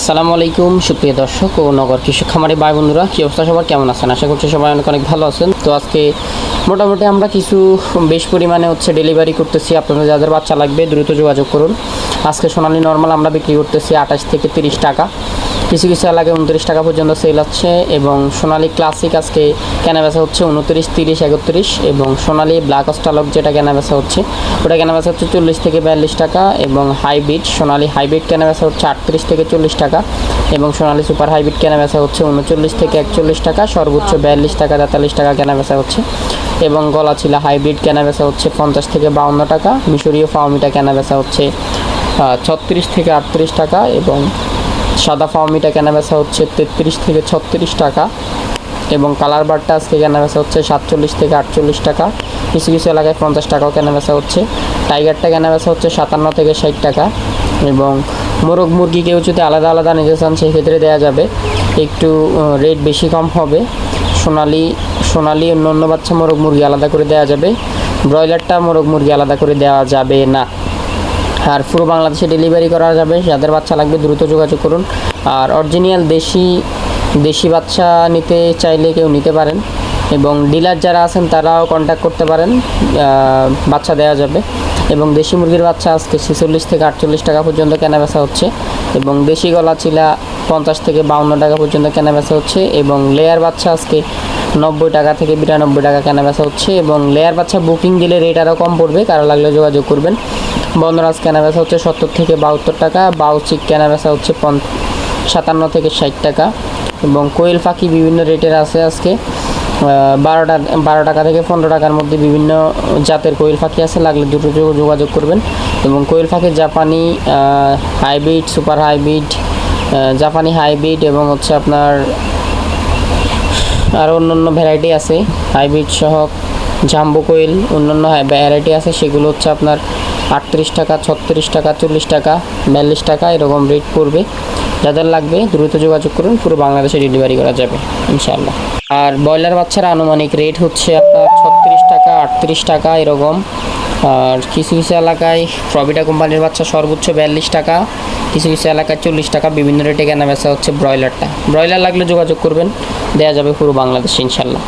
আসসালামু আলাইকুম, সুপ্রিয় দর্শক ও নগর কৃষক খামারি ভাই বন্ধুরা, কী অবস্থা সবার? কেমন আছেন? আশা করছি সবাই অনেক অনেক ভালো আছেন। তো আজকে মোটামুটি আমরা কিছু বেশ পরিমাণে হচ্ছে ডেলিভারি করতেছি। আপনাদের যাদের বাচ্চা লাগবে দ্রুত যোগাযোগ করুন। আজকে সোনালি নর্মাল আমরা বিক্রি করতেছি আঠাশ থেকে তিরিশ টাকা। কিছু কিছু এলাকায় উনত্রিশ টাকা পর্যন্ত সেল হচ্ছে এবং সোনালি ক্লাসিক আজকে কেনা বেচা হচ্ছে উনত্রিশ, তিরিশ, একত্রিশ এবং সোনালি ব্ল্যাক স্টালক যেটা কেনা বেচা হচ্ছে, ওটা কেনা বেচা হচ্ছে চল্লিশ থেকে বিয়াল্লিশ টাকা এবং হাইব্রিড সোনালি হাইব্রিড কেনা বেচা হচ্ছে আটত্রিশ থেকে চল্লিশ টাকা এবং সোনালি সুপার হাইব্রিড কেনা বেচা হচ্ছে উনচল্লিশ থেকে একচল্লিশ টাকা, সর্বোচ্চ বিয়াল্লিশ টাকা, তেতাল্লিশ টাকা কেনা বেচা হচ্ছে এবং গলাচিলা হাইব্রিড কেনা বেচা হচ্ছে পঞ্চাশ থেকে বাউন্ন টাকা, মিশরীয় ফাউমিটা কেনা বেচা হচ্ছে ছত্রিশ থেকে আটত্রিশ টাকা এবং সাদা ফাউমিটা কেনা বেচা হচ্ছে তেত্রিশ থেকে ছত্রিশ টাকা এবং কালার বারটা আজকে কেনা বেচা হচ্ছে সাতচল্লিশ থেকে আটচল্লিশ টাকা। কিছু কিছু এলাকায় পঞ্চাশ টাকাও কেনা বেচা হচ্ছে। টাইগারটা কেনা বেচা হচ্ছে সাতান্ন থেকে ষাট টাকা এবং মোরগ মুরগি কেউ যদি আলাদা আলাদা নিতে চান সেক্ষেত্রে দেওয়া যাবে। একটু রেট বেশি কম হবে। সোনালি সোনালি অন্য অন্য বাচ্চা মোরগ মুরগি আলাদা করে দেওয়া যাবে। ব্রয়লারটা মোরগ মুরগি আলাদা করে দেওয়া যাবে না। আর পুরো বাংলাদেশে ডেলিভারি করা যাবে। যাদের বাচ্চা লাগবে দ্রুত যোগাযোগ করুন। আর অরিজিনাল দেশি দেশি বাচ্চা নিতে চাইলে কেউ নিতে পারেন। এবং ডিলার যারা আছেন, তারাও কন্ট্যাক্ট করতে পারেন। বাচ্চা দেওয়া যাবে। এবং দেশি মুরগির বাচ্চা আজকে ছেচল্লিশ থেকে আটচল্লিশ টাকা পর্যন্ত কেনা বেচা হচ্ছে। এবং দেশি গলা চিলা পঞ্চাশ থেকে বাউন্ন টাকা পর্যন্ত কেনা বেচা হচ্ছে। এবং লেয়ার বাচ্চা আজকে নব্বই টাকা থেকে বিরানব্বই টাকা কেনা বেচা হচ্ছে এবং লেয়ার বাচ্চা বুকিং দিলে রেট আরও কম পড়বে। কারও লাগলে যোগাযোগ করবেন। বন্দরাজ কেনা বেচা হচ্ছে সত্তর থেকে বাহাত্তর টাকা বাউচিক কেনা বেচা হচ্ছে পন সাতান্ন থেকে ষাট টাকা এবং কোয়েল পাখি বিভিন্ন রেটের আছে আজকে। বারো টাকা বারো টাকা থেকে পনেরো টাকার মধ্যে বিভিন্ন জাতের কোয়েল পাখি আছে, লাগলে দুটো যোগ- যোগাযোগ করবেন। এবং কোয়েল পাখির জাপানি হাইব্রিড সুপার হাইব্রিড জাপানি হাইব্রিড এবং হচ্ছে আপনার অন্য অন্য ভ্যারাইটি আছে। হাইব্রিড সহ জাম্বো কোয়েল, অন্যান্য ভ্যারাইটি আছে, সেগুলো হচ্ছে আপনার আটত্রিশ টাকা, ছত্রিশ টাকা, চল্লিশ টাকা, বিয়াল্লিশ টাকা, এরকম রেট পড়বে। যাদের লাগবে দ্রুত যোগাযোগ করুন, পুরো বাংলাদেশে ডেলিভারি করা যাবে, ইনশাআল্লাহ। আর ব্রয়লার বাচ্চারা আনুমানিক রেট হচ্ছে আপনার ছত্রিশ টাকা আটত্রিশ টাকা এরকম। আর কিছু কিছু এলাকায় প্রবিটা কোম্পানির বাচ্চা সর্বোচ্চ বিয়াল্লিশ টাকা, কিছু কিছু এলাকায় চল্লিশ টাকা, বিভিন্ন রেটে কেনা বেচা হচ্ছে ব্রয়লারটা। ব্রয়লার লাগলে যোগাযোগ করবেন দেওয়া যাবে পুরো বাংলাদেশে ইনশাল্লাহ।